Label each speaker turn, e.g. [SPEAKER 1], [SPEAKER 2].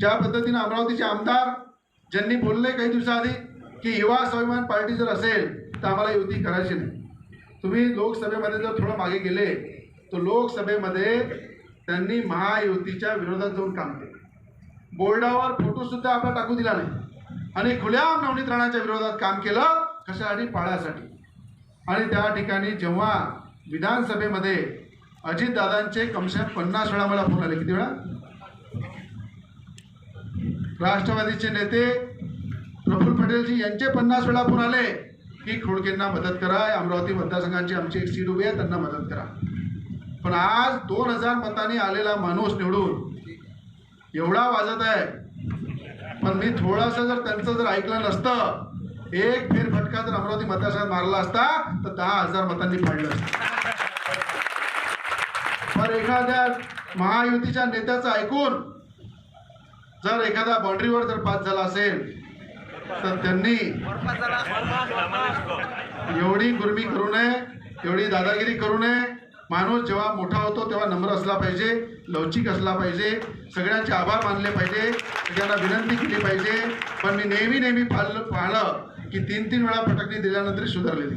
[SPEAKER 1] ज्या पद्धतीनं अमरावतीचे आमदार ज्यांनी बोलले काही दिवसाआधी की युवा स्वाभिमान पार्टी जर असेल तर आम्हाला युती करायची नाही. तुम्ही लोकसभेमध्ये जर थोडं मागे गेले तर लोकसभेमध्ये त्यांनी महायुतीच्या विरोधात जाऊन काम केलं. बोर्डावर फोटोसुद्धा आपला टाकू दिला नाही. आणि खुल्या नवनीत राणाच्या विरोधात काम केलं कशासाठी पाळ्यासाठी. आणि त्या ठिकाणी जेव्हा विधानसभेमध्ये अजितदादांचे कमशा पन्नास वेळा मला फोन आले किती वेळा? राष्ट्रवादीचे नेते प्रफुल्ल पटेलजी यांचे पन्नास वेळा फोन आले की खोडकेंना मदत करा अमरावती मतदारसंघाची आमची एक सीट उभी आहे त्यांना मदत करा. पण आज दोन हजार मतांनी आलेला माणूस निवडून एवढा वाजत आहे. पण मी थोडंसं जर त्यांचं जर ऐकलं नसतं एक फेर फटका जर अमरावती मतदारसंघात मारला असता तर दहा हजार मतांनी पाडलं असतं. पण एखाद्या महायुतीच्या नेत्याचं ऐकून जर एखादा बाउंड्रीवर जर पास झाला असेल तर त्यांनी एवढी गुरमी करू नये एवढी दादागिरी करू नये. माणूस जेव्हा मोठा होतो तेव्हा नम्र असला पाहिजे लवचिक असला पाहिजे सगळ्यांचे आभार मानले पाहिजे सगळ्यांना विनंती केली पाहिजे. पण मी नेहमी नेहमी पाहिलं पाहिलं की तीन तीन वेळा फटकणी दिल्यानंतर सुधारलेली.